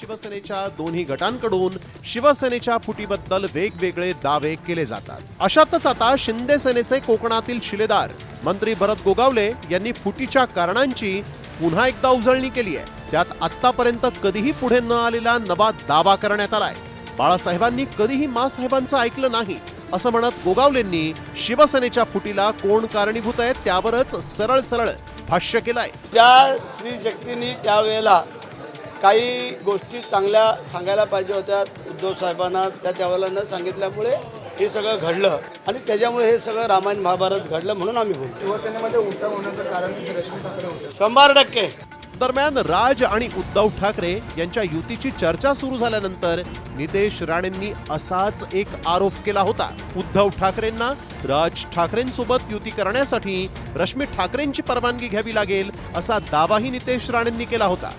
शिवसेनेच्या दोन्ही गटांकडून शिवसेनेच्या फुटीबद्दल वेगवेगळे दावे केले जातात. अशातच आता शिंदे सेनेचे कोकणातील शिलेदार मंत्री भरत गोगावले यांनी फुटीच्या कारणांची पुन्हा एकदा उजळणी केली आहे. त्यात आतापर्यंत कधीही पुढे न आलेला नवा दावा करण्यात आलाय. बाळासाहेबांनी कधीही मासाहेबांचं ऐकलं नाही असं म्हणत गोगावलेंनी शिवसेनेच्या फुटीला कोण कारणीभूत आहे त्यावरच सरळ सरळ भाष्य केलंय. त्या स्त्री शक्तींनी त्यावेळेला काही गोष्टी चांगल्या सांगायला पाहिजे होत्या. उद्धव साहेबांना त्या त्यावेळेला न सांगितल्यामुळे हे सगळं घडलं. आणि त्याच्यामुळे हे सगळं रामायण महाभारत घडलं म्हणून आम्ही बोलतो. शिवसेनेमध्ये उठाव होण्याचं कारण रश्मी ठाकरे होते. शंभर टक्के. दरम्यान राज आणि उद्धव ठाकरे यांच्या युतीची चर्चा सुरू झाल्यानंतर नितेश राणेंनी असाच एक आरोप केला होता. उद्धव ठाकरेंना राज ठाकरेंसोबत युती करण्यासाठी रश्मी ठाकरेंची परवानगी घ्यावी लागेल असा दावाही नितेश राणेंनी केला होता.